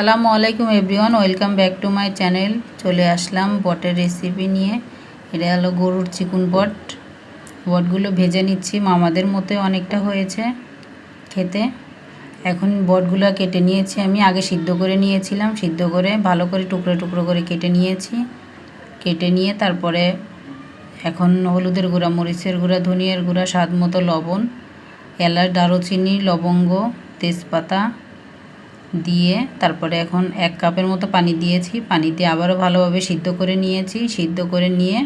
সালামু আলাইকুম everyone, welcome back to my channel. চলে আসলাম বটের রেসিপি নিয়ে। এটা হলো গরুর চিকুন বট। বটগুলো ভেজে নিচ্ছি, মামাদের মতো অনেকটা হয়েছে খেতে। এখন বটগুলো কেটে নিয়েছি আমি, আগে সিদ্ধ করে নিয়েছিলাম, সিদ্ধ করে ভালো করে টুকরো টুকরো করে কেটে নিয়েছি। কেটে নিয়ে তারপরে এখন হলুদের গুঁড়া, মরিচের গুঁড়া, ধনিয়ার গুঁড়া, স্বাদ মতো লবণ, এলাচ, দারুচিনি, লবঙ্গ, তেজপাতা দিয়ে তারপরে এখন এক কাপের মতো পানি দিয়েছি। পানিতে আবারও ভালোভাবে সিদ্ধ করে নিয়েছি। সিদ্ধ করে নিয়ে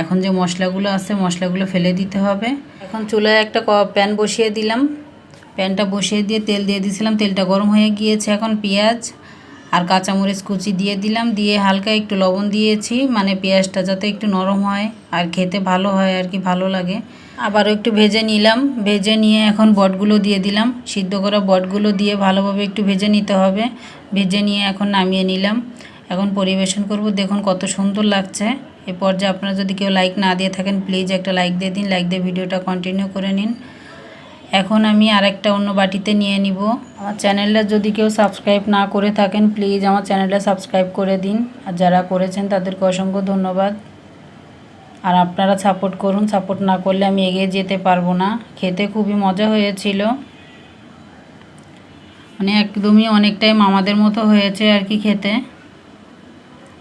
এখন যে মশলাগুলো আছে, মশলাগুলো ফেলে দিতে হবে। এখন চুলায় একটা প্যান বসিয়ে দিলাম। প্যানটা বসিয়ে দিয়ে তেল দিয়ে দিয়েছিলাম। তেলটা গরম হয়ে গিয়েছে। এখন পেঁয়াজ আর কাঁচামরিচ কুচি দিয়ে দিলাম, দিয়ে হালকা একটু লবণ দিয়েছি মানে পেঁয়াজটা যাতে একটু নরম হয় আর খেতে ভালো হয় আর কি, ভালো লাগে। আবারও একটু ভেজে নিলাম, ভেজে নিয়ে এখন বটগুলো দিয়ে দিলাম। সিদ্ধ করা বটগুলো দিয়ে ভালোভাবে একটু ভেজে নিতে হবে। ভেজে নিয়ে এখন নামিয়ে নিলাম। এখন পরিবেশন করব, দেখুন কত সুন্দর লাগছে। এ পর্যায়ে আপনারা যদি কেউ লাইক না দিয়ে থাকেন প্লিজ একটা লাইক দিয়ে দিন লাইক দিয়ে ভিডিওটা কন্টিনিউ করে নিন। এখন আমি আরেকটা অন্য বাটিতে নিয়ে নিব। আমার চ্যানেলটা যদি কেউ সাবস্ক্রাইব না করে থাকেন, প্লিজ আমার চ্যানেলটা সাবস্ক্রাইব করে দিন। আর যারা করেছেন, তাদেরকে অসংখ্য ধন্যবাদ। আর আপনারা সাপোর্ট করুন, সাপোর্ট না করলে আমি এগিয়ে যেতে পারব না। খেতে খুবই মজা হয়েছিল। মানে একদমই অনেকটাই মামাদের মতো হয়েছে আর কি খেতে।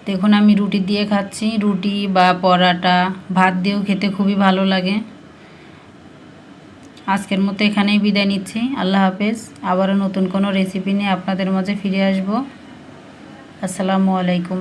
দেখুন, আমি রুটি দিয়ে খাচ্ছি। রুটি বা পরাটা, ভাত দিয়েও খেতে খুবই ভালো লাগে। আজকের মতো এখানেই বিদায় নিচ্ছি। আল্লাহ হাফেজ। আবারও নতুন কোনো রেসিপি নিয়ে আপনাদের মাঝে ফিরে আসব। আসসালামু আলাইকুম।